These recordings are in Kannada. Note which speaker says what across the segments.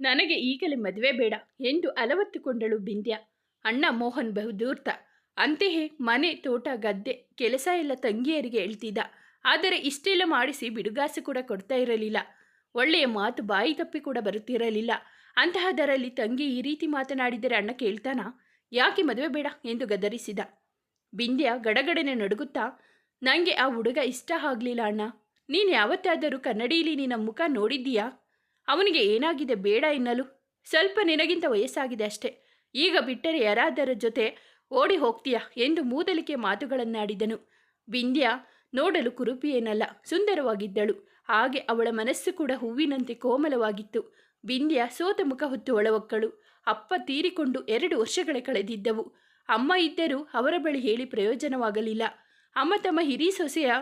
Speaker 1: ನನಗೆ ಈಗಲೇ ಮದುವೆ ಬೇಡ ಎಂದು ಅಲವತ್ತುಕೊಂಡಳು ಬಿಂದ್ಯ. ಅಣ್ಣ ಮೋಹನ್ ಬಹುದೂರ್ತ. ಅಂತೆಯೇ ಮನೆ, ತೋಟ, ಗದ್ದೆ, ಕೆಲಸ ಎಲ್ಲ ತಂಗಿಯರಿಗೆ ಹೇಳ್ತಿದ್ದ. ಆದರೆ ಇಷ್ಟೆಲ್ಲ ಮಾಡಿಸಿ ಬಿಡುಗಾಸು ಕೂಡ ಕೊಡ್ತಾ ಇರಲಿಲ್ಲ. ಒಳ್ಳೆಯ ಮಾತು ಬಾಯಿ ತಪ್ಪಿ ಕೂಡ ಬರುತ್ತಿರಲಿಲ್ಲ. ಅಂತಹದರಲ್ಲಿ ತಂಗಿ ಈ ರೀತಿ ಮಾತನಾಡಿದರೆ ಅಣ್ಣ ಕೇಳ್ತಾನಾ? ಯಾಕೆ ಮದುವೆ ಬೇಡ ಎಂದು ಗದರಿಸಿದ. ಬಿಂದ್ಯ ಗಡಗಡನೆ ನಡುಗುತ್ತಾ ನನಗೆ ಆ ಹುಡುಗ ಇಷ್ಟ ಆಗಲಿಲ್ಲ ಅಣ್ಣ. ನೀನು ಯಾವತ್ತಾದರೂ ಕನ್ನಡಿಯಲ್ಲಿ ನಿನ್ನ ಮುಖ ನೋಡಿದ್ದೀಯಾ? ಅವನಿಗೆ ಏನಾಗಿದೆ ಬೇಡ ಎನ್ನಲು ಸ್ವಲ್ಪ ನಿನಗಿಂತ ವಯಸ್ಸಾಗಿದೆ ಅಷ್ಟೇ. ಈಗ ಬಿಟ್ಟರೆ ಯಾರಾದರ ಜೊತೆ ಓಡಿ ಹೋಗ್ತೀಯಾ ಎಂದು ಮೂದಲಿಕೆ ಮಾತುಗಳನ್ನಾಡಿದನು. ಬಿಂದ್ಯ ನೋಡಲು ಕುರುಪಿಯೇನಲ್ಲ, ಸುಂದರವಾಗಿದ್ದಳು. ಹಾಗೆ ಅವಳ ಮನಸ್ಸು ಕೂಡ ಹೂವಿನಂತೆ ಕೋಮಲವಾಗಿತ್ತು. ಬಿಂದ್ಯ ಸೋತ ಮುಖ ಹೊತ್ತು ಒಳವಕ್ಕಳು. ಅಪ್ಪ ತೀರಿಕೊಂಡು ಎರಡು ವರ್ಷಗಳೇ ಕಳೆದಿದ್ದವು. ಅಮ್ಮ ಇದ್ದರೂ ಅವರ ಬಳಿ ಹೇಳಿ ಪ್ರಯೋಜನವಾಗಲಿಲ್ಲ. ಅಮ್ಮ ತಮ್ಮ ಹಿರಿ ಸೊಸೆಯ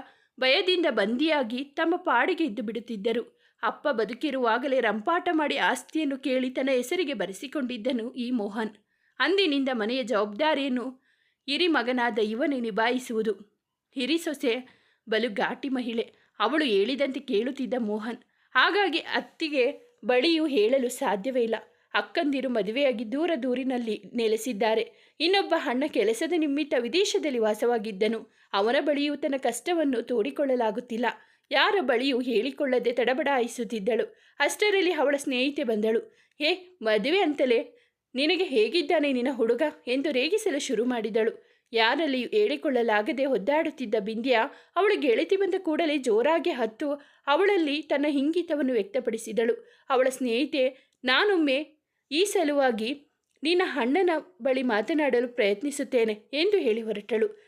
Speaker 1: ಭಯದಿಂದ ಬಂದಿಯಾಗಿ ತಮ್ಮ ಪಾಡಿಗೆ ಇದ್ದು ಬಿಡುತ್ತಿದ್ದರು. ಅಪ್ಪ ಬದುಕಿರುವಾಗಲೇ ರಂಪಾಟ ಮಾಡಿ ಆಸ್ತಿಯನ್ನು ಕೇಳಿ ತನ್ನ ಹೆಸರಿಗೆ ಬರೆಸಿಕೊಂಡಿದ್ದನು ಈ ಮೋಹನ್. ಅಂದಿನಿಂದ ಮನೆಯ ಜವಾಬ್ದಾರಿಯನ್ನು ಹಿರಿ ಮಗನಾದ ಇವನೇ ನಿಭಾಯಿಸುವುದು. ಹಿರಿ ಸೊಸೆ, ಬಲು ಘಾಟಿ ಮಹಿಳೆ, ಅವಳು ಹೇಳಿದಂತೆ ಕೇಳುತ್ತಿದ್ದ ಮೋಹನ್. ಹಾಗಾಗಿ ಅತ್ತಿಗೆ ಬಳಿಯೂ ಹೇಳಲು ಸಾಧ್ಯವೇ ಇಲ್ಲ. ಅಕ್ಕಂದಿರು ಮದುವೆಯಾಗಿ ದೂರ ದೂರಿನಲ್ಲಿ ನೆಲೆಸಿದ್ದಾರೆ. ಇನ್ನೊಬ್ಬ ಅಣ್ಣ ಕೆಲಸದ ನಿಮಿತ್ತ ವಿದೇಶದಲ್ಲಿ ವಾಸವಾಗಿದ್ದನು. ಅವನ ಬಳಿಯೂ ತನ್ನ ಕಷ್ಟವನ್ನು ತೋಡಿಕೊಳ್ಳಲಾಗುತ್ತಿಲ್ಲ. ಯಾರ ಬಳಿಯೂ ಹೇಳಿಕೊಳ್ಳದೆ ತಡಬಡಾಯಿಸುತ್ತಿದ್ದಳು ಅಷ್ಟರಲ್ಲಿ ಅವಳ ಸ್ನೇಹಿತೆ ಬಂದಳು. ಹೇ, ಮದುವೆ ಅಂತಲೇ? ನಿನಗೆ ಹೇಗಿದ್ದಾನೆ ನಿನ್ನ ಹುಡುಗ? ಎಂದು ರೇಗಿಸಲು ಶುರು ಮಾಡಿದಳು. ಯಾರಲ್ಲಿಯೂ ಹೇಳಿಕೊಳ್ಳಲಾಗದೆ ಒದ್ದಾಡುತ್ತಿದ್ದ ಬಿಂದ್ಯ ಅವಳು ಗೆಳತಿ ಬಂದ ಕೂಡಲೇ ಜೋರಾಗಿ ಹತ್ತು ಅವಳಲ್ಲಿ ತನ್ನ ಹಿಂಗಿತವನ್ನು ವ್ಯಕ್ತಪಡಿಸಿದಳು. ಅವಳ ಸ್ನೇಹಿತೆ, ನಾನೊಮ್ಮೆ ಈ ಸಲುವಾಗಿ ನಿನ್ನ ಅಣ್ಣನ ಬಳಿ ಮಾತನಾಡಲು ಪ್ರಯತ್ನಿಸುತ್ತೇನೆ ಎಂದು ಹೇಳಿ ಹೊರಟಳು.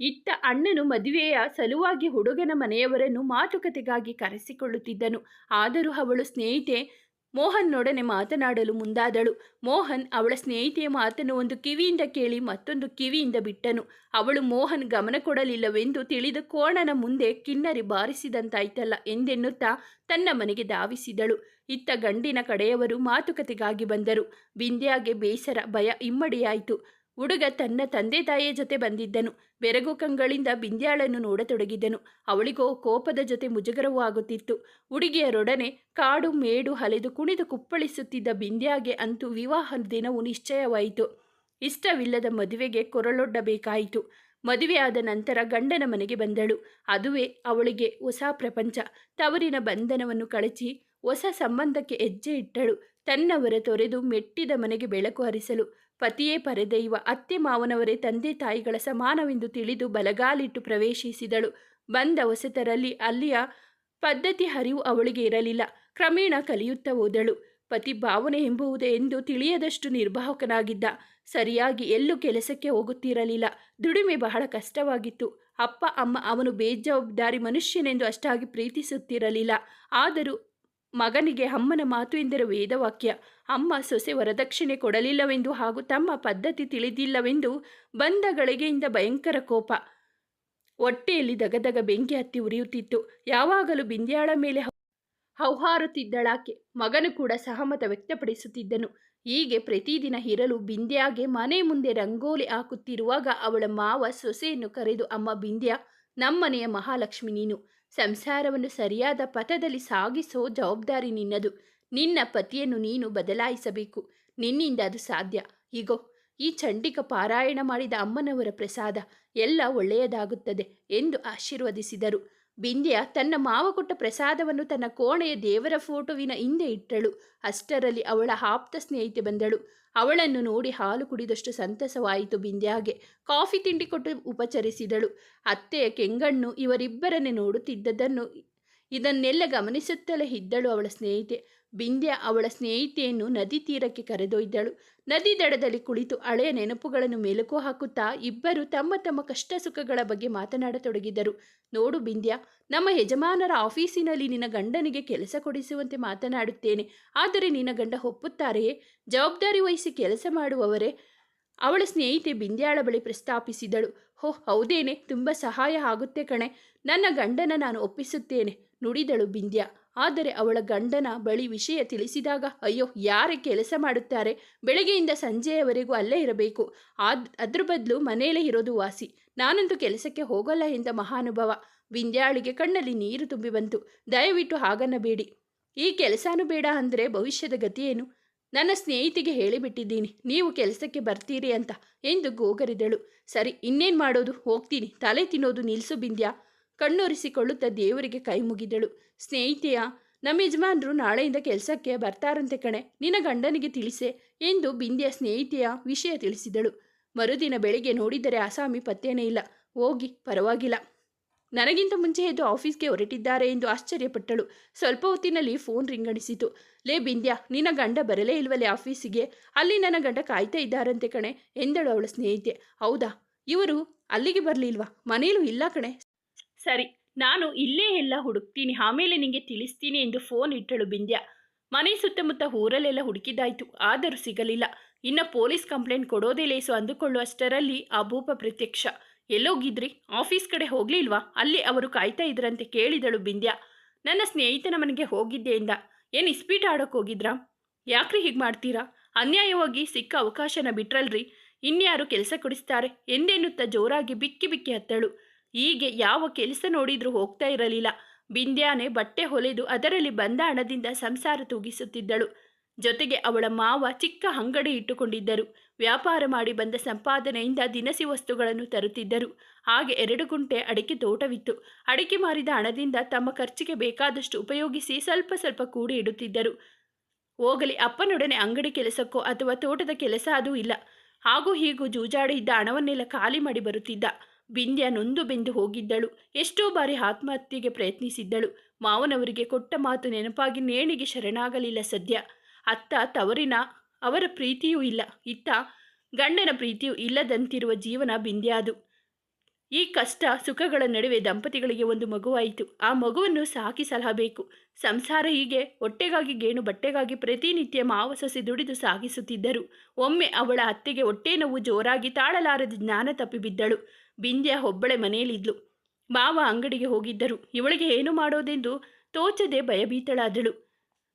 Speaker 1: ಇತ್ತ ಅಣ್ಣನು ಮದುವೆಯ ಸಲುವಾಗಿ ಹುಡುಗನ ಮನೆಯವರನ್ನು ಮಾತುಕತೆಗಾಗಿ ಕರೆಸಿಕೊಳ್ಳುತ್ತಿದ್ದನು. ಆದರೂ ಅವಳು ಸ್ನೇಹಿತೆ ಮೋಹನ್ನೊಡನೆ ಮಾತನಾಡಲು ಮುಂದಾದಳು. ಮೋಹನ್ ಅವಳ ಸ್ನೇಹಿತೆಯ ಮಾತನ್ನು ಒಂದು ಕಿವಿಯಿಂದ ಕೇಳಿ ಮತ್ತೊಂದು ಕಿವಿಯಿಂದ ಬಿಟ್ಟನು. ಅವಳು ಮೋಹನ್ ಗಮನ ಕೊಡಲಿಲ್ಲವೆಂದು ತಿಳಿದು ಕೋಣನ ಮುಂದೆ ಕಿನ್ನರಿ ಬಾರಿಸಿದಂತಾಯ್ತಲ್ಲ ಎಂದೆನ್ನುತ್ತಾ ತನ್ನ ಮನೆಗೆ ಧಾವಿಸಿದಳು. ಇತ್ತ ಗಂಡಿನ ಕಡೆಯವರು ಮಾತುಕತೆಗಾಗಿ ಬಂದರು. ಬಿಂದ್ಯಾಗೆ ಬೇಸರ, ಭಯ ಇಮ್ಮಡಿಯಾಯಿತು. ಹುಡುಗ ತನ್ನ ತಂದೆ ತಾಯಿಯ ಜೊತೆ ಬಂದಿದ್ದನು. ಬೆರಗು ಕಂಗಳಿಂದ ಬಿಂದ್ಯಾಳನ್ನು ನೋಡತೊಡಗಿದ್ದನು. ಅವಳಿಗೋ ಕೋಪದ ಜೊತೆ ಮುಜುಗರವೂ ಆಗುತ್ತಿತ್ತು. ಹುಡುಗಿಯರೊಡನೆ ಕಾಡು ಮೇಡು ಹಲೆದು ಕುಣಿದು ಕುಪ್ಪಳಿಸುತ್ತಿದ್ದ ಬಿಂದ್ಯಾಗೆ ಅಂತೂ ವಿವಾಹ ದಿನವು ನಿಶ್ಚಯವಾಯಿತು. ಇಷ್ಟವಿಲ್ಲದ ಮದುವೆಗೆ ಕೊರಳೊಡ್ಡಬೇಕಾಯಿತು. ಮದುವೆಯಾದ ನಂತರ ಗಂಡನ ಮನೆಗೆ ಬಂದಳು. ಅದುವೇ ಅವಳಿಗೆ ಹೊಸ ಪ್ರಪಂಚ. ತವರಿನ ಬಂಧನವನ್ನು ಕಳಚಿ ಹೊಸ ಸಂಬಂಧಕ್ಕೆ ಹೆಜ್ಜೆ ಇಟ್ಟಳು. ತನ್ನವರ ತೊರೆದು ಮೆಟ್ಟಿದ ಮನೆಗೆ ಬೆಳಕು ಹರಿಸಲು ಪತಿಯೇ ಪರದೈವ ಅತ್ತೆ ಮಾವನವರೇ, ತಂದೆ ತಾಯಿಗಳ ಸಮಾನವೆಂದು ತಿಳಿದು ಬಲಗಾಲಿಟ್ಟು ಪ್ರವೇಶಿಸಿದಳು. ಬಂದ ಹೊಸತರಲ್ಲಿ ಅಲ್ಲಿಯ ಪದ್ಧತಿ ಹರಿವು ಅವಳಿಗೆ ಇರಲಿಲ್ಲ. ಕ್ರಮೇಣ ಕಲಿಯುತ್ತಾ ಹೋದಳು. ಪತಿ ಭಾವನೆ ಎಂಬುವುದೇ ಎಂದು ತಿಳಿಯದಷ್ಟು ನಿರ್ವಾಹಕನಾಗಿದ್ದ. ಸರಿಯಾಗಿ ಎಲ್ಲೂ ಕೆಲಸಕ್ಕೆ ಹೋಗುತ್ತಿರಲಿಲ್ಲ. ದುಡಿಮೆ ಬಹಳ ಕಷ್ಟವಾಗಿತ್ತು. ಅಪ್ಪ, ಅಮ್ಮ ಅವನು ಬೇಜವಾಬ್ದಾರಿ ಮನುಷ್ಯನೆಂದು ಅಷ್ಟಾಗಿ ಪ್ರೀತಿಸುತ್ತಿರಲಿಲ್ಲ. ಆದರೂ ಮಗನಿಗೆ ಅಮ್ಮನ ಮಾತು ಎಂದರೆ ವೇದವಾಕ್ಯ. ಅಮ್ಮ ಸೊಸೆ ವರದಕ್ಷಿಣೆ ಕೊಡಲಿಲ್ಲವೆಂದು ಹಾಗೂ ತಮ್ಮ ಪದ್ಧತಿ ತಿಳಿದಿಲ್ಲವೆಂದು ಬಂದ ಗಳಿಗೆಯಿಂದ ಭಯಂಕರ ಕೋಪ. ಹೊಟ್ಟೆಯಲ್ಲಿ ದಗದಗ ಬೆಂಕಿ ಹತ್ತಿ ಉರಿಯುತ್ತಿತ್ತು. ಯಾವಾಗಲೂ ಬಿಂದ್ಯಾಳ ಮೇಲೆ ಹೌಹಾರುತ್ತಿದ್ದಳಾಕೆ ಮಗನು ಕೂಡ ಸಹಮತ ವ್ಯಕ್ತಪಡಿಸುತ್ತಿದ್ದನು. ಹೀಗೆ ಪ್ರತಿದಿನ ಇರಲು ಬಿಂದ್ಯಾಗೆ ಮನೆ ಮುಂದೆ ರಂಗೋಲಿ ಹಾಕುತ್ತಿರುವಾಗ ಅವಳ ಮಾವ ಸೊಸೆಯನ್ನು ಕರೆದು, ಅಮ್ಮ, ಬಿಂದ್ಯಾ, ನಮ್ಮನೆಯ ಮಹಾಲಕ್ಷ್ಮಿ ನೀನು. ಸಂಸಾರವನ್ನು ಸರಿಯಾದ ಪಥದಲ್ಲಿ ಸಾಗಿಸೋ ಜವಾಬ್ದಾರಿ ನಿನ್ನದು. ನಿನ್ನ ಪತಿಯನ್ನು ನೀನು ಬದಲಾಯಿಸಬೇಕು. ನಿನ್ನಿಂದ ಅದು ಸಾಧ್ಯ. ಈಗೋ ಈ ಚಂಡಿಕ ಪಾರಾಯಣ ಮಾಡಿದ ಅಮ್ಮನವರ ಪ್ರಸಾದ ಎಲ್ಲ ಒಳ್ಳೆಯದಾಗುತ್ತದೆ ಎಂದು ಆಶೀರ್ವದಿಸಿದರು. ಬಿಂದ್ಯ ತನ್ನ ಮಾವ ಕೊಟ್ಟ ಪ್ರಸಾದವನ್ನು ತನ್ನ ಕೋಣೆಯ ದೇವರ ಫೋಟೋವಿನ ಹಿಂದೆ ಇಟ್ಟಳು. ಅಷ್ಟರಲ್ಲಿ ಅವಳ ಆಪ್ತ ಸ್ನೇಹಿತೆ ಬಂದಳು. ಅವಳನ್ನು ನೋಡಿ ಹಾಲು ಕುಡಿದಷ್ಟು ಸಂತಸವಾಯಿತು ಬಿಂದ್ಯಾಗೆ. ಕಾಫಿ ತಿಂಡಿ ಕೊಟ್ಟು ಉಪಚರಿಸಿದಳು. ಅತ್ತೆಯ ಕೆಂಗಣ್ಣು ಇವರಿಬ್ಬರನ್ನೇ ನೋಡುತ್ತಿದ್ದದನ್ನು ಇದನ್ನೆಲ್ಲ ಗಮನಿಸುತ್ತಲೇ ಇದ್ದಳು ಅವಳ ಸ್ನೇಹಿತೆ. ಬಿಂದ್ಯ ಅವಳ ಸ್ನೇಹಿತೆಯನ್ನು ನದಿ ತೀರಕ್ಕೆ ಕರೆದೊಯ್ದಳು. ನದಿ ದಡದಲ್ಲಿ ಕುಳಿತು ಹಳೆಯ ನೆನಪುಗಳನ್ನು ಮೆಲುಕು ಹಾಕುತ್ತಾ ಇಬ್ಬರು ತಮ್ಮ ತಮ್ಮ ಕಷ್ಟ ಸುಖಗಳ ಬಗ್ಗೆ ಮಾತನಾಡತೊಡಗಿದರು. ನೋಡು ಬಿಂದ್ಯ, ನಮ್ಮ ಯಜಮಾನರ ಆಫೀಸಿನಲ್ಲಿ ನಿನ್ನ ಗಂಡನಿಗೆ ಕೆಲಸ ಕೊಡಿಸುವಂತೆ ಮಾತನಾಡುತ್ತೇನೆ. ಆದರೆ ನಿನ್ನ ಗಂಡ ಒಪ್ಪುತ್ತಾರೆಯೇ? ಜವಾಬ್ದಾರಿ ವಹಿಸಿ ಕೆಲಸ ಮಾಡುವವರೇ? ಅವಳ ಸ್ನೇಹಿತೆ ಬಿಂದ್ಯಾಳ ಬಳಿ ಪ್ರಸ್ತಾಪಿಸಿದಳು. ಹೋ ಹೌದೇನೆ? ತುಂಬ ಸಹಾಯ ಆಗುತ್ತೆ ಕಣೆ. ನನ್ನ ಗಂಡನ ನಾನು ಒಪ್ಪಿಸುತ್ತೇನೆ. ನುಡಿದಳು ಬಿಂದ್ಯ. ಆದರೆ ಅವಳ ಗಂಡನ ಬಳಿ ವಿಷಯ ತಿಳಿಸಿದಾಗ, ಅಯ್ಯೋ, ಯಾರೇ ಕೆಲಸ ಮಾಡುತ್ತಾರೆ? ಬೆಳಗ್ಗೆಯಿಂದ ಸಂಜೆಯವರೆಗೂ ಅಲ್ಲೇ ಇರಬೇಕು. ಆದ್, ಅದ್ರ ಬದಲು ಮನೆಯಲ್ಲೇ ಇರೋದು ವಾಸಿ. ನಾನಂತೂ ಕೆಲಸಕ್ಕೆ ಹೋಗಲ್ಲ ಎಂದ ಮಹಾನುಭವ. ಬಿಂದ್ಯಾಳಿಗೆ ಕಣ್ಣಲ್ಲಿ ನೀರು ತುಂಬಿ ಬಂತು. ದಯವಿಟ್ಟು ಹಾಗನ್ನಬೇಡಿ ಈ ಕೆಲಸನೂ ಬೇಡ ಅಂದರೆ ಭವಿಷ್ಯದ ಗತಿಯೇನು? ನನ್ನ ಸ್ನೇಹಿತಿಗೆ ಹೇಳಿಬಿಟ್ಟಿದ್ದೀನಿ. ನೀವು ಕೆಲಸಕ್ಕೆ ಬರ್ತೀರಿ ಅಂತ ಎಂದು ಗೋಗರಿದಳು. ಸರಿ, ಇನ್ನೇನು ಮಾಡೋದು? ಹೋಗ್ತೀನಿ. ತಲೆ ತಿನ್ನೋದು ನಿಲ್ಲಿಸು ಬಿಂದ್ಯಾ. ಕಣ್ಣೊರೆಸಿಕೊಳ್ಳುತ್ತಾ ದೇವರಿಗೆ ಕೈ ಮುಗಿದಳು. ಸ್ನೇಹಿತೆಯ, ನಮ್ಮ ಯಜಮಾನರು ನಾಳೆಯಿಂದ ಕೆಲಸಕ್ಕೆ ಬರ್ತಾರಂತೆ ಕಣೆ. ನಿನ್ನ ಗಂಡನಿಗೆ ತಿಳಿಸೆ ಎಂದು ಬಿಂದ್ಯ ಸ್ನೇಹಿತೆಯ ವಿಷಯ ತಿಳಿಸಿದಳು. ಮರುದಿನ ಬೆಳಿಗ್ಗೆ ನೋಡಿದರೆ ಆಸಾಮಿ ಪತ್ತೇನೇ ಇಲ್ಲ. ಹೋಗಿ, ಪರವಾಗಿಲ್ಲ. ನನಗಿಂತ ಮುಂಚೆ ಎದ್ದು ಆಫೀಸ್ಗೆ ಹೊರಟಿದ್ದಾರೆ ಎಂದು ಆಶ್ಚರ್ಯಪಟ್ಟಳು. ಸ್ವಲ್ಪ ಹೊತ್ತಿನಲ್ಲಿ ಫೋನ್ ರಿಂಗಣಿಸಿತು ಲೇ ಬಿಂದ್ಯಾ, ನಿನ್ನ ಗಂಡ ಬರಲೇ ಇಲ್ವಲ್ಲೇ ಆಫೀಸಿಗೆ? ಅಲ್ಲಿ ನನ್ನ ಗಂಡ ಕಾಯ್ತಾ ಇದ್ದಾರಂತೆ ಕಣೆ, ಎಂದಳು ಅವಳ ಸ್ನೇಹಿತೆ. ಹೌದಾ? ಇವರು ಅಲ್ಲಿಗೆ ಬರಲಿಲ್ವಾ? ಮನೇಲೂ ಇಲ್ಲ ಕಣೆ. ಸರಿ, ನಾನು ಇಲ್ಲೇ ಎಲ್ಲ ಹುಡುಕ್ತೀನಿ, ಆಮೇಲೆ ನಿಂಗೆ ತಿಳಿಸ್ತೀನಿ ಎಂದು ಫೋನ್ ಇಟ್ಟಳು ಬಿಂದ್ಯ. ಮನೆ ಸುತ್ತಮುತ್ತ ಊರಲ್ಲೆಲ್ಲ ಹುಡುಕಿದಾಯ್ತು ಆದರೂ ಸಿಗಲಿಲ್ಲ. ಇನ್ನು ಪೊಲೀಸ್ ಕಂಪ್ಲೇಂಟ್ ಕೊಡೋದೇ ಲೇಸು ಅಂದುಕೊಳ್ಳುವಷ್ಟರಲ್ಲಿ ಆ ಭೂಪ ಪ್ರತ್ಯಕ್ಷ. ಎಲ್ಲೋಗಿದ್ರಿ? ಆಫೀಸ್ ಕಡೆ ಹೋಗ್ಲಿಲ್ವಾ? ಅಲ್ಲಿ ಅವರು ಕಾಯ್ತಾ ಇದ್ರಂತೆ ಕೇಳಿದಳು ಬಿಂದ್ಯ. ನನ್ನ ಸ್ನೇಹಿತನ ಮನೆಗೆ ಹೋಗಿದ್ದೆ ಎಂದ ಏನು ಇಸ್ಪೀಟ್ ಆಡೋಕೆ ಹೋಗಿದ್ರಾ? ಯಾಕ್ರಿ ಹೀಗೆ ಮಾಡ್ತೀರಾ? ಅನ್ಯಾಯವಾಗಿ ಸಿಕ್ಕ ಅವಕಾಶನ ಬಿಟ್ರಲ್ರಿ. ಇನ್ಯಾರು ಕೆಲಸ ಕೊಡಿಸ್ತಾರೆ? ಎಂದೆನ್ನುತ್ತಾ ಜೋರಾಗಿ ಬಿಕ್ಕಿ ಬಿಕ್ಕಿ ಹತ್ತಳು. ಹೀಗೆ ಯಾವ ಕೆಲಸ ನೋಡಿದ್ರೂ ಹೋಗ್ತಾ ಇರಲಿಲ್ಲ. ಬಿಂದ್ಯಾನೆ ಬಟ್ಟೆ ಹೊಲೆದು ಅದರಲ್ಲಿ ಬಂದ ಹಣದಿಂದ ಸಂಸಾರ ತೂಗಿಸುತ್ತಿದ್ದಳು. ಜೊತೆಗೆ ಅವಳ ಮಾವ ಚಿಕ್ಕ ಅಂಗಡಿ ಇಟ್ಟುಕೊಂಡಿದ್ದರು. ವ್ಯಾಪಾರ ಮಾಡಿ ಬಂದ ಸಂಪಾದನೆಯಿಂದ ದಿನಸಿ ವಸ್ತುಗಳನ್ನು ತರುತ್ತಿದ್ದರು. ಹಾಗೆ ಎರಡು ಗುಂಟೆ ಅಡಿಕೆ ತೋಟವಿತ್ತು. ಅಡಿಕೆ ಮಾರಿದ ಹಣದಿಂದ ತಮ್ಮ ಖರ್ಚಿಗೆ ಬೇಕಾದಷ್ಟು ಉಪಯೋಗಿಸಿ ಸ್ವಲ್ಪ ಸ್ವಲ್ಪ ಕೂಡಿ ಇಡುತ್ತಿದ್ದರು. ಹೋಗಲಿ, ಅಪ್ಪನೊಡನೆ ಅಂಗಡಿ ಕೆಲಸಕ್ಕೋ ಅಥವಾ ತೋಟದ ಕೆಲಸ ಅದೂ ಇಲ್ಲ. ಹಾಗೂ ಹೀಗೂ ಜೂಜಾಡಿ ಇದ್ದ ಹಣವನ್ನೆಲ್ಲ ಖಾಲಿ ಮಾಡಿ ಬರುತ್ತಿದ್ದ. ಬಿಂದ್ಯ ನೊಂದು ಬೆಂದು ಹೋಗಿದ್ದಳು. ಎಷ್ಟೋ ಬಾರಿ ಆತ್ಮಹತ್ಯೆಗೆ ಪ್ರಯತ್ನಿಸಿದ್ದಳು. ಮಾವನವರಿಗೆ ಕೊಟ್ಟ ಮಾತು ನೆನಪಾಗಿ ನೇಣಿಗೆ ಶರಣಾಗಲಿಲ್ಲ ಸದ್ಯ. ಅತ್ತ ತವರಿನ, ಅವರ ಪ್ರೀತಿಯೂ ಇಲ್ಲ. ಇತ್ತ ಗಂಡನ ಪ್ರೀತಿಯೂ ಇಲ್ಲದಂತಿರುವ ಜೀವನ ಬಿಂದ್ಯಾದು. ಈ ಕಷ್ಟ, ಸುಖಗಳ ನಡುವೆ ದಂಪತಿಗಳಿಗೆ ಒಂದು ಮಗುವಾಯಿತು. ಆ ಮಗುವನ್ನು ಸಾಕಿ ಸಲಹಬೇಕು. ಸಂಸಾರ ಹೀಗೆ ಹೊಟ್ಟೆಗಾಗಿ ಗೇಣು ಬಟ್ಟೆಗಾಗಿ ಪ್ರತಿನಿತ್ಯ ಮಾವ ಸೊಸೆ ದುಡಿದು ಸಾಗಿಸುತ್ತಿದ್ದರು. ಒಮ್ಮೆ ಅವಳ ಅತ್ತೆಗೆ ಹೊಟ್ಟೆ ನೋವು ಜೋರಾಗಿ ತಾಳಲಾರದ ಜ್ಞಾನ ತಪ್ಪಿಬಿದ್ದಳು. ಬಿಂದ್ಯ ಒಬ್ಬಳೆ ಮನೆಯಲ್ಲಿದ್ಲು. ಮಾವ ಅಂಗಡಿಗೆ ಹೋಗಿದ್ದರು. ಇವಳಿಗೆ ಏನು ಮಾಡೋದೆಂದು ತೋಚದೆ ಭಯಭೀತಳಾದಳು.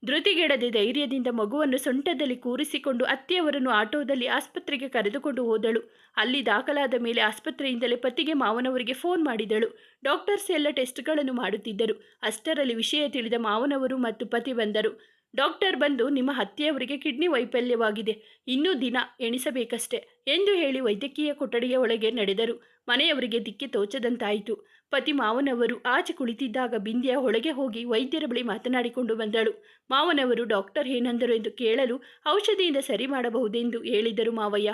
Speaker 1: ಧೃತಿಗೆಡದೆ ಧೈರ್ಯದಿಂದ ಮಗುವನ್ನು ಸೊಂಟದಲ್ಲಿ ಕೂರಿಸಿಕೊಂಡು ಅತ್ತೆಯವರನ್ನು ಆಟೋದಲ್ಲಿ ಆಸ್ಪತ್ರೆಗೆ ಕರೆದುಕೊಂಡು ಹೋದಳು. ಅಲ್ಲಿ ದಾಖಲಾದ ಮೇಲೆ ಆಸ್ಪತ್ರೆಯಿಂದಲೇ ಪತಿಗೆ ಮಾವನವರಿಗೆ ಫೋನ್ ಮಾಡಿದಳು. ಡಾಕ್ಟರ್ಸ್ ಎಲ್ಲ ಟೆಸ್ಟ್ಗಳನ್ನು ಮಾಡುತ್ತಿದ್ದರು. ಅಷ್ಟರಲ್ಲಿ ವಿಷಯ ತಿಳಿದ ಮಾವನವರು ಮತ್ತು ಪತಿ ಬಂದರು. ಡಾಕ್ಟರ್ ಬಂದು, ನಿಮ್ಮ ಹತ್ತೆಯವರಿಗೆ ಕಿಡ್ನಿ ವೈಫಲ್ಯವಾಗಿದೆ. ಇನ್ನೂ ದಿನ ಎಣಿಸಬೇಕಷ್ಟೆ ಎಂದು ಹೇಳಿ ವೈದ್ಯಕೀಯ ಕೊಠಡಿಯ ಒಳಗೆ ನಡೆದರು. ಮನೆಯವರಿಗೆ ದಿಕ್ಕಿ ತೋಚದಂತಾಯಿತು. ಪತಿ ಮಾವನವರು ಆಚೆ ಕುಳಿತಿದ್ದಾಗ ಬಿಂದ್ಯ ಒಳಗೆ ಹೋಗಿ ವೈದ್ಯರ ಬಳಿ ಮಾತನಾಡಿಕೊಂಡು ಬಂದಳು. ಮಾವನವರು, ಡಾಕ್ಟರ್ ಏನಂದರು ಎಂದು ಕೇಳಲು ಔಷಧಿಯಿಂದ ಸರಿ ಮಾಡಬಹುದೆಂದು ಹೇಳಿದರು ಮಾವಯ್ಯ.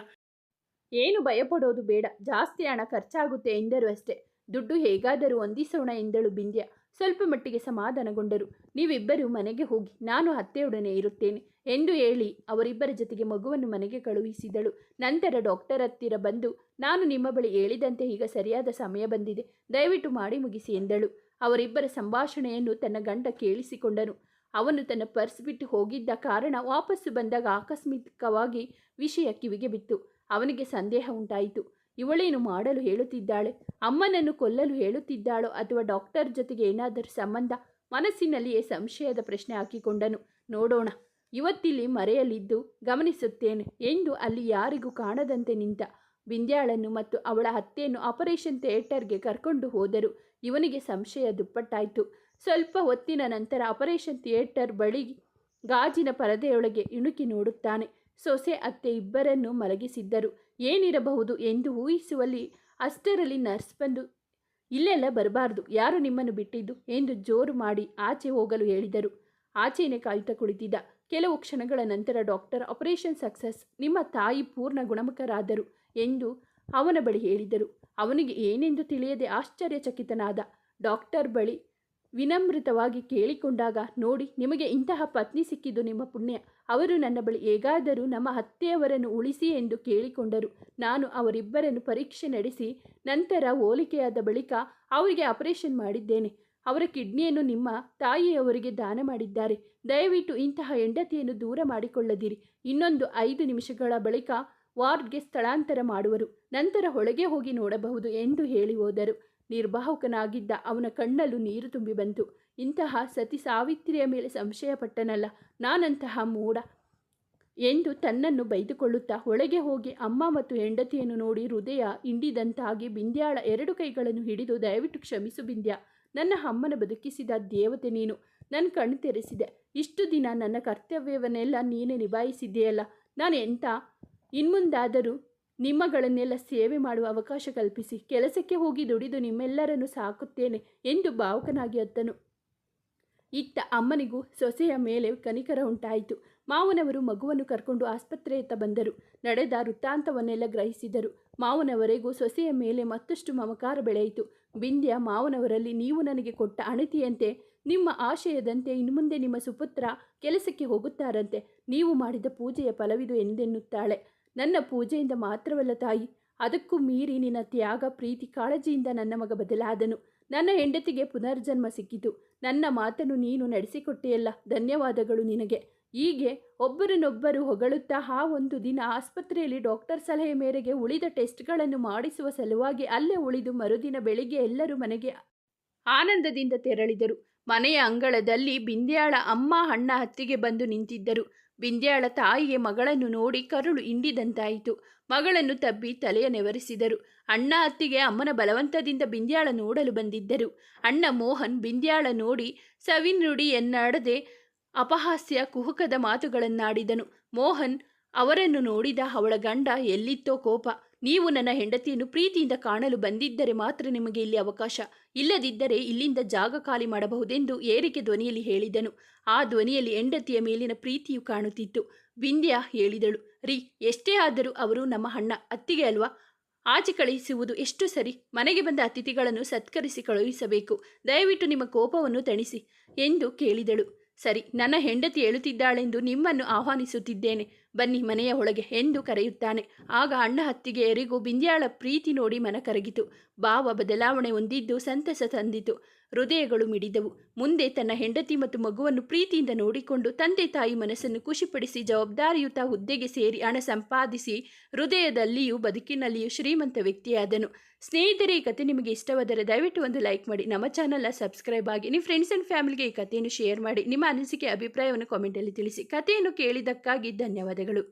Speaker 1: ಏನು ಭಯಪಡೋದು ಬೇಡ, ಜಾಸ್ತಿ ಹಣ ಖರ್ಚಾಗುತ್ತೆ ಎಂದರು ಅಷ್ಟೇ. ದುಡ್ಡು ಹೇಗಾದರೂ ಹೊಂದಿಸೋಣ ಎಂದಳು ಬಿಂದ್ಯ. ಸ್ವಲ್ಪ ಮಟ್ಟಿಗೆ ಸಮಾಧಾನಗೊಂಡರು. ನೀವಿಬ್ಬರು ಮನೆಗೆ ಹೋಗಿ ನಾನು ಅತ್ತೆಯೊಡನೆ ಇರುತ್ತೇನೆ ಎಂದು ಹೇಳಿ ಅವರಿಬ್ಬರ ಜೊತೆಗೆ ಮಗುವನ್ನು ಮನೆಗೆ ಕಳುಹಿಸಿದಳು. ನಂತರ ಡಾಕ್ಟರ್ ಹತ್ತಿರ ಬಂದು, ನಾನು ನಿಮ್ಮ ಬಳಿ ಹೇಳಿದಂತೆ ಈಗ ಸರಿಯಾದ ಸಮಯ ಬಂದಿದೆ, ದಯವಿಟ್ಟು ಮಾಡಿ ಮುಗಿಸಿ ಎಂದಳು. ಅವರಿಬ್ಬರ ಸಂಭಾಷಣೆಯನ್ನು ತನ್ನ ಗಂಡ ಕೇಳಿಸಿಕೊಂಡನು. ಅವನು ತನ್ನ ಪರ್ಸ್ ಬಿಟ್ಟು ಹೋಗಿದ್ದ ಕಾರಣ ವಾಪಸ್ಸು ಬಂದಾಗ ಆಕಸ್ಮಿಕವಾಗಿ ವಿಷಯ ಕಿವಿಗೆ ಬಿತ್ತು. ಅವನಿಗೆ ಸಂದೇಹ ಉಂಟಾಯಿತು. ಇವಳೇನು ಮಾಡಲು ಹೇಳುತ್ತಿದ್ದಾಳೆ? ಅಮ್ಮನನ್ನು ಕೊಲ್ಲಲು ಹೇಳುತ್ತಿದ್ದಾಳೋ ಅಥವಾ ಡಾಕ್ಟರ್ ಜೊತೆಗೆ ಏನಾದರೂ ಸಂಬಂಧ? ಮನಸ್ಸಿನಲ್ಲಿಯೇ ಸಂಶಯದ ಪ್ರಶ್ನೆ ಹಾಕಿಕೊಂಡನು. ನೋಡೋಣ. ಇವತ್ತಿಲ್ಲಿ ಮರೆಯಲಿದ್ದು ಗಮನಿಸುತ್ತೇನೆ. ಎಂದು ಅಲ್ಲಿ ಯಾರಿಗೂ ಕಾಣದಂತೆ ನಿಂತ ಬಿಂದ್ಯಾಳನ್ನು ಮತ್ತು ಅವಳ ಹತ್ಯೆಯನ್ನು ಆಪರೇಷನ್ ಥಿಯೇಟರ್ಗೆ ಕರ್ಕೊಂಡು ಹೋದರು. ಇವನಿಗೆ ಸಂಶಯ ದುಪ್ಪಟ್ಟಾಯಿತು. ಸ್ವಲ್ಪ ಹೊತ್ತಿನ ನಂತರ ಆಪರೇಷನ್ ಥಿಯೇಟರ್ ಬಳಿ ಗಾಜಿನ ಪರದೆಯೊಳಗೆ ಇಣುಕಿ ನೋಡುತ್ತಾನೆ. ಸೊಸೆ ಅತ್ತೆ ಇಬ್ಬರನ್ನು ಮಲಗಿಸಿದ್ದರು. ಏನಿರಬಹುದು ಎಂದು ಊಹಿಸುವಲ್ಲಿ ಅಷ್ಟರಲ್ಲಿ ನರ್ಸ್ ಬಂದು, ಇಲ್ಲೆಲ್ಲ ಬರಬಾರ್ದು, ಯಾರು ನಿಮ್ಮನ್ನು ಬಿಟ್ಟಿದ್ದು? ಎಂದು ಜೋರು ಮಾಡಿ ಆಚೆ ಹೋಗಲು ಹೇಳಿದರು. ಆಚೆಯೇ ಕಾಯುತ್ತಾ ಕುಳಿತಿದ್ದ. ಕೆಲವು ಕ್ಷಣಗಳ ನಂತರ ಡಾಕ್ಟರ್, ಆಪರೇಷನ್ ಸಕ್ಸಸ್, ನಿಮ್ಮ ತಾಯಿ ಪೂರ್ಣ ಗುಣಮುಖರಾದರು ಎಂದು ಅವನ ಬಳಿ ಹೇಳಿದರು. ಅವನಿಗೆ ಏನೆಂದು ತಿಳಿಯದೆ ಆಶ್ಚರ್ಯಚಕಿತನಾದ ಡಾಕ್ಟರ್ ಬಳಿ ವಿನಮ್ರತವಾಗಿ ಕೇಳಿಕೊಂಡಾಗ, ನೋಡಿ, ನಿಮಗೆ ಇಂತಹ ಪತ್ನಿ ಸಿಕ್ಕಿದ್ದು ನಿಮ್ಮ ಪುಣ್ಯ. ಅವರು ನನ್ನ ಬಳಿ ಹೇಗಾದರೂ ನಮ್ಮ ಹತ್ತೆಯವರನ್ನು ಉಳಿಸಿ ಎಂದು ಕೇಳಿಕೊಂಡರು. ನಾನು ಅವರಿಬ್ಬರನ್ನು ಪರೀಕ್ಷೆ ನಡೆಸಿ, ನಂತರ ಹೋಲಿಕೆಯಾದ ಬಳಿಕ ಅವರಿಗೆ ಆಪರೇಷನ್ ಮಾಡಿದ್ದೇನೆ. ಅವರ ಕಿಡ್ನಿಯನ್ನು ನಿಮ್ಮ ತಾಯಿಯವರಿಗೆ ದಾನ ಮಾಡಿದ್ದಾರೆ. ದಯವಿಟ್ಟು ಇಂತಹ ಹೆಂಡತಿಯನ್ನು ದೂರ ಮಾಡಿಕೊಳ್ಳದಿರಿ. ಇನ್ನೊಂದು ಐದು ನಿಮಿಷಗಳ ಬಳಿಕ ವಾರ್ಡ್ಗೆ ಸ್ಥಳಾಂತರ ಮಾಡುವರು. ನಂತರ ಒಳಗೆ ಹೋಗಿ ನೋಡಬಹುದು ಎಂದು ಹೇಳಿ ಹೋದರು. ನಿರ್ಭಾವುಕನಾಗಿದ್ದ ಅವನ ಕಣ್ಣಲ್ಲೂ ನೀರು ತುಂಬಿ ಬಂತು. ಇಂತಹ ಸತಿ ಸಾವಿತ್ರಿಯ ಮೇಲೆ ಸಂಶಯಪಟ್ಟನಲ್ಲ, ನಾನಂತಹ ಮೂಡ ಎಂದು ತನ್ನನ್ನು ಬೈದುಕೊಳ್ಳುತ್ತಾ ಒಳಗೆ ಹೋಗಿ ಅಮ್ಮ ಮತ್ತು ಹೆಂಡತಿಯನ್ನು ನೋಡಿ ಹೃದಯ ಇಂಡಿದಂತಾಗಿ ಬಿಂದ್ಯಾಳ ಎರಡು ಕೈಗಳನ್ನು ಹಿಡಿದು ದಯವಿಟ್ಟು ಕ್ಷಮಿಸು ಬಿಂದ್ಯ. ನನ್ನ ಅಮ್ಮನ ಬದುಕಿಸಿದ ದೇವತೆ ನೀನು. ನನ್ನ ಕಣ್ಣು ತೆರೆಸಿದೆ. ಇಷ್ಟು ದಿನ ನನ್ನ ಕರ್ತವ್ಯವನ್ನೆಲ್ಲ ನೀನೇ ನಿಭಾಯಿಸಿದೆಯಲ್ಲ ನಾನು ಎಂಥ ಇನ್ಮುಂದಾದರೂ ನಿಮ್ಮಗಳನ್ನೆಲ್ಲ ಸೇವೆ ಮಾಡುವ ಅವಕಾಶ ಕಲ್ಪಿಸಿ ಕೆಲಸಕ್ಕೆ ಹೋಗಿ ದುಡಿದು ನಿಮ್ಮೆಲ್ಲರನ್ನು ಸಾಕುತ್ತೇನೆ ಎಂದು ಭಾವುಕನಾಗಿ ಅತ್ತನು ಇತ್ತ ಅಮ್ಮನಿಗೂ ಸೊಸೆಯ ಮೇಲೆ ಕನಿಕರ ಉಂಟಾಯಿತು. ಮಾವನವರು ಮಗುವನ್ನು ಕರ್ಕೊಂಡು ಆಸ್ಪತ್ರೆಯತ್ತ ಬಂದರು. ನಡೆದ ವೃತ್ತಾಂತವನ್ನೆಲ್ಲ ಗ್ರಹಿಸಿದರು. ಮಾವನವರೆಗೂ ಸೊಸೆಯ ಮೇಲೆ ಮತ್ತಷ್ಟು ಮಮಕಾರ ಬೆಳೆಯಿತು. ಬಿಂದ್ಯ ಮಾವನವರಲ್ಲಿ ನೀವು ನನಗೆ ಕೊಟ್ಟ ಅಣತಿಯಂತೆ, ನಿಮ್ಮ ಆಶಯದಂತೆ ಇನ್ಮುಂದೆ ನಿಮ್ಮ ಸುಪುತ್ರ ಕೆಲಸಕ್ಕೆ ಹೋಗುತ್ತಾರಂತೆ, ನೀವು ಮಾಡಿದ ಪೂಜೆಯ ಫಲವಿದು ಎಂದೆನ್ನುತ್ತಾಳೆ. ನನ್ನ ಪೂಜೆಯಿಂದ ಮಾತ್ರವಲ್ಲ ತಾಯಿ, ಅದಕ್ಕೂ ಮೀರಿ ನಿನ್ನ ತ್ಯಾಗ, ಪ್ರೀತಿ, ಕಾಳಜಿಯಿಂದ ನನ್ನ ಮಗ ಬದಲಾದನು. ನನ್ನ ಹೆಂಡತಿಗೆ ಪುನರ್ಜನ್ಮ ಸಿಕ್ಕಿತು. ನನ್ನ ಮಾತನ್ನು ನೀನು ನಡೆಸಿಕೊಟ್ಟೆಯಲ್ಲ, ಧನ್ಯವಾದಗಳು ನಿನಗೆ. ಹೀಗೆ ಒಬ್ಬರನ್ನೊಬ್ಬರು ಹೊಗಳುತ್ತಾ ಆ ಒಂದು ದಿನ ಆಸ್ಪತ್ರೆಯಲ್ಲಿ ಡಾಕ್ಟರ್ ಸಲಹೆ ಮೇರೆಗೆ ಉಳಿದ ಟೆಸ್ಟ್ಗಳನ್ನು ಮಾಡಿಸುವ ಸಲುವಾಗಿ ಅಲ್ಲೇ ಉಳಿದು ಮರುದಿನ ಬೆಳಿಗ್ಗೆ ಎಲ್ಲರೂ ಮನೆಗೆ ಆನಂದದಿಂದ ತೆರಳಿದರು. ಮನೆಯ ಅಂಗಳದಲ್ಲಿ ಬಿಂದ್ಯಾಳ ಅಮ್ಮ, ಅಣ್ಣ ಹತ್ತಿಗೆ ಬಂದು ನಿಂತಿದ್ದರು. ಬಿಂದ್ಯಾಳ ತಾಯಿಗೆ ಮಗಳನ್ನು ನೋಡಿ ಕರುಳು ಇಂಡಿದಂತಾಯಿತು ಮಗಳನ್ನು ತಬ್ಬಿ ತಲೆಯ ನೆವರಿಸಿದರು. ಅಣ್ಣ ಅತ್ತಿಗೆ ಅಮ್ಮನ ಬಲವಂತದಿಂದ ಬಿಂದ್ಯಾಳ ನೋಡಲು ಬಂದಿದ್ದರು. ಅಣ್ಣ ಮೋಹನ್ ಬಿಂದ್ಯಾಳ ನೋಡಿ ಸವಿನುಡಿಯನ್ನಾಡದೆ ಅಪಹಾಸ್ಯ ಕುಹುಕದ ಮಾತುಗಳನ್ನಾಡಿದನು. ಮೋಹನ್ ಅವರನ್ನು ನೋಡಿದ ಅವಳ ಗಂಡ ಎಲ್ಲಿತ್ತೋ ಕೋಪ. ನೀವು ನನ್ನ ಹೆಂಡತಿಯನ್ನು ಪ್ರೀತಿಯಿಂದ ಕಾಣಲು ಬಂದಿದ್ದರೆ ಮಾತ್ರ ನಿಮಗೆ ಇಲ್ಲಿ ಅವಕಾಶ ಇಲ್ಲದಿದ್ದರೆ ಇಲ್ಲಿಂದ ಜಾಗ ಖಾಲಿ ಮಾಡಬಹುದೆಂದು ಏರಿಕೆ ಧ್ವನಿಯಲ್ಲಿ ಹೇಳಿದನು. ಆ ಧ್ವನಿಯಲ್ಲಿ ಹೆಂಡತಿಯ ಮೇಲಿನ ಪ್ರೀತಿಯು ಕಾಣುತ್ತಿತ್ತು. ವಿಂದ್ಯ ಹೇಳಿದಳು, ರೀ, ಎಷ್ಟೇ ಆದರೂ ಅವರು ನಮ್ಮ ಅಣ್ಣ, ಅತ್ತಿಗೆ ಅಲ್ವಾ? ಆಚೆ ಕಳುಹಿಸುವುದು ಎಷ್ಟು ಸರಿ? ಮನೆಗೆ ಬಂದ ಅತಿಥಿಗಳನ್ನು ಸತ್ಕರಿಸಿ ಕಳುಹಿಸಬೇಕು. ದಯವಿಟ್ಟು ನಿಮ್ಮ ಕೋಪವನ್ನು ತಣಿಸಿ ಎಂದು ಕೇಳಿದಳು. ಸರಿ, ನನ್ನ ಹೆಂಡತಿ ಹೇಳುತ್ತಿದ್ದಾಳೆಂದು ನಿಮ್ಮನ್ನು ಆಹ್ವಾನಿಸುತ್ತಿದ್ದೇನೆ. ಬನ್ನಿ ಮನೆಯ ಒಳಗೆ ಎಂದು ಕರೆಯುತ್ತಾನೆ. ಆಗ ಅಣ್ಣ ಹತ್ತಿಗೆಯರಿಗೂ ಬಿಂದ್ಯಾಳ ಪ್ರೀತಿ ನೋಡಿ ಮನ ಕರಗಿತು ಭಾವ ಬದಲಾವಣೆ ಹೊಂದಿದ್ದು ಸಂತಸ ತಂದಿತು. ಹೃದಯಗಳು ಮಿಡಿದವು. ಮುಂದೆ ತನ್ನ ಹೆಂಡತಿ ಮತ್ತು ಮಗುವನ್ನು ಪ್ರೀತಿಯಿಂದ ನೋಡಿಕೊಂಡು ತಂದೆ ತಾಯಿ ಮನಸ್ಸನ್ನು ಖುಷಿಪಡಿಸಿ ಜವಾಬ್ದಾರಿಯುತ ಹುದ್ದೆಗೆ ಸೇರಿ ಹಣ ಸಂಪಾದಿಸಿ ಹೃದಯದಲ್ಲಿಯೂ ಬದುಕಿನಲ್ಲಿಯೂ ಶ್ರೀಮಂತ ವ್ಯಕ್ತಿಯಾದನು. ಸ್ನೇಹಿತರೆ, ಈ ಕತೆ ನಿಮಗೆ ಇಷ್ಟವಾದರೆ ದಯವಿಟ್ಟು ಒಂದು ಲೈಕ್ ಮಾಡಿ. ನಮ್ಮ ಚಾನಲ್ನ ಸಬ್ಸ್ಕ್ರೈಬ್ ಆಗಿ ನಿಮ್ಮ ಫ್ರೆಂಡ್ಸ್ ಆ್ಯಂಡ್ ಫ್ಯಾಮಿಲಿಗೆ ಈ ಕಥೆಯನ್ನು ಶೇರ್ ಮಾಡಿ. ನಿಮ್ಮ ಅನಿಸಿಕೆ, ಅಭಿಪ್ರಾಯವನ್ನು ಕಾಮೆಂಟಲ್ಲಿ ತಿಳಿಸಿ. ಕಥೆಯನ್ನು ಕೇಳಿದ್ದಕ್ಕಾಗಿ ಧನ್ಯವಾದಗಳು